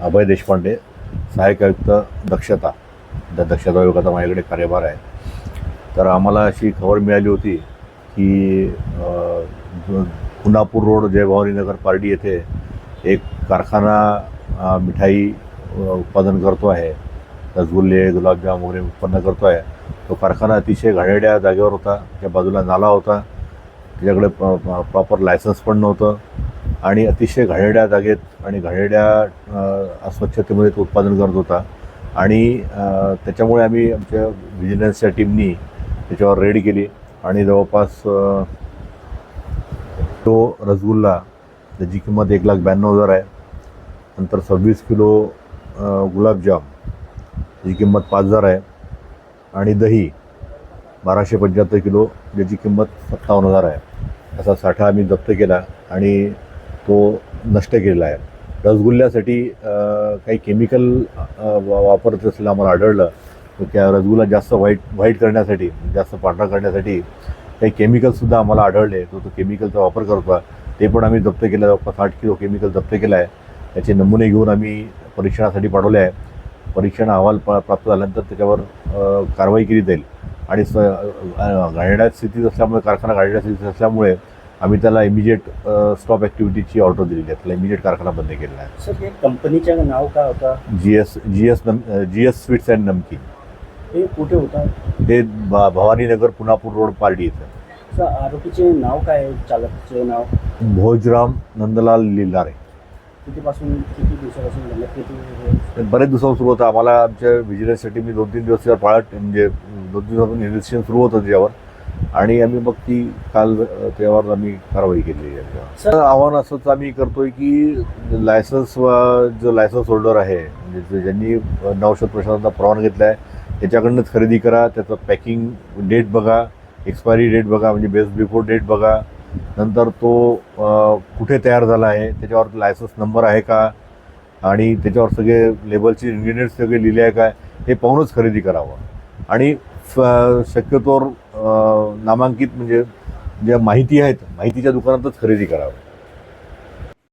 अभय देशपांडे सहाय्यक आयुक्त दक्षता त्या दक्षता विभागाचा माझ्याकडे कार्यभार आहे. तर आम्हाला अशी खबर मिळाली होती की अ, रोड पुनापूर रोड जयभवानीनगर येथे एक कारखाना मिठाई उत्पादन करतो आहे. रसगुल्ले गुलाबजाम वगैरे उत्पन्न करतो आहे. तो कारखाना अतिशय घाणेड्या जागेवर होता. त्या बाजूला नाला होता. त्याच्याकडे प्रॉपर लायसन्स पण नव्हतं. आणि अतिशय घाणेरड्या जागेत आणि घाणेरड्या अस्वच्छतेमध्ये तो उत्पादन करत होता. आणि त्याच्यामुळे आम्ही आमच्या व्हिजिलन्सच्या टीमनी त्याच्यावर रेड केली. आणि जवळपास तो रसगुल्ला त्याची किंमत एक लाख ब्याण्णव हजार आहे. नंतर सव्वीस किलो गुलाबजाम त्याची किंमत पाच हजार आहे. आणि दही बाराशे पंच्याहत्तर किलो ज्याची किंमत सत्तावन्न हजार आहे. असा साठा आम्ही जप्त केला. आणि तो नष्ट केलेला आहे. रसगुल्ल्यासाठी काही केमिकल वा- वापरत असलेलं आम्हाला आढळलं तर त्या रसगुल्ला जास्त व्हाईट व्हाईट करण्यासाठी जास्त पांढरा करण्यासाठी काही केमिकलसुद्धा आम्हाला आढळले. तो तो केमिकलचा वापर करतो ते पण आम्ही जप्त केलं. जवळपास साठ किलो केमिकल जप्त केलं आहे. त्याचे नमुने घेऊन आम्ही परीक्षणासाठी पाठवले आहे. परीक्षण अहवाल प प्राप्त झाल्यानंतर त्याच्यावर कारवाई केली जाईल. आणि स अ, स्थितीत असल्यामुळे कारखाना घाणेरड्या स्थितीत असल्यामुळे आम्ही त्याला इमिजिएट स्टॉप ॲक्टिव्हिटीची ऑर्डर दिलेली आहे. त्याला इमिजिएट कारखाना बंद केलेला आहे. सर हे कंपनीचं नाव काय होतं? जी एस जी एस नम जी एस स्वीट्स अँड नमकीन. हे कुठे होतं? ते भ भवानीनगर पुनापूर रोड पारडी इथं. सर आरोपीचे नाव काय आहे? चालकाचे नाव? भोजराम नंदलाल लिलारे. कितीपासून किती दिवसापासून किती बरेच दिवसापासून सुरू होतं. आम्हाला आमच्या विजिलन्ससाठी मी दोन तीन दिवस पाळत म्हणजे दोन तीन दिवसापासून निरीक्षण सुरू होतं त्याच्यावर. आणि आम्ही मग ती काल अ, त्यावर आम्ही कारवाई केली आहे. सर- आव्हान असंच आम्ही करतोय की लायसन्स जो लायसन्स होल्डर आहे म्हणजे ज्यांनी नवशत प्रशासनाचा प्रमाण घेतला आहे त्याच्याकडनंच खरेदी करा त्याचं पॅकिंग डेट बघा एक्सपायरी डेट बघा म्हणजे बेस्ट बिफोर डेट बघा. नंतर तो कुठे तयार झाला आहे त्याच्यावर लायसन्स नंबर आहे का? आणि त्याच्यावर सगळे लेबलचे इन्ग्रेडियंट्स सगळे लिहिले आहे काय हे पाहूनच खरेदी करावं. आणि शक्यतोवर नामांकित म्हणजे ज्या माहिती आहेत माहितीच्या दुकानातच खरेदी करावं.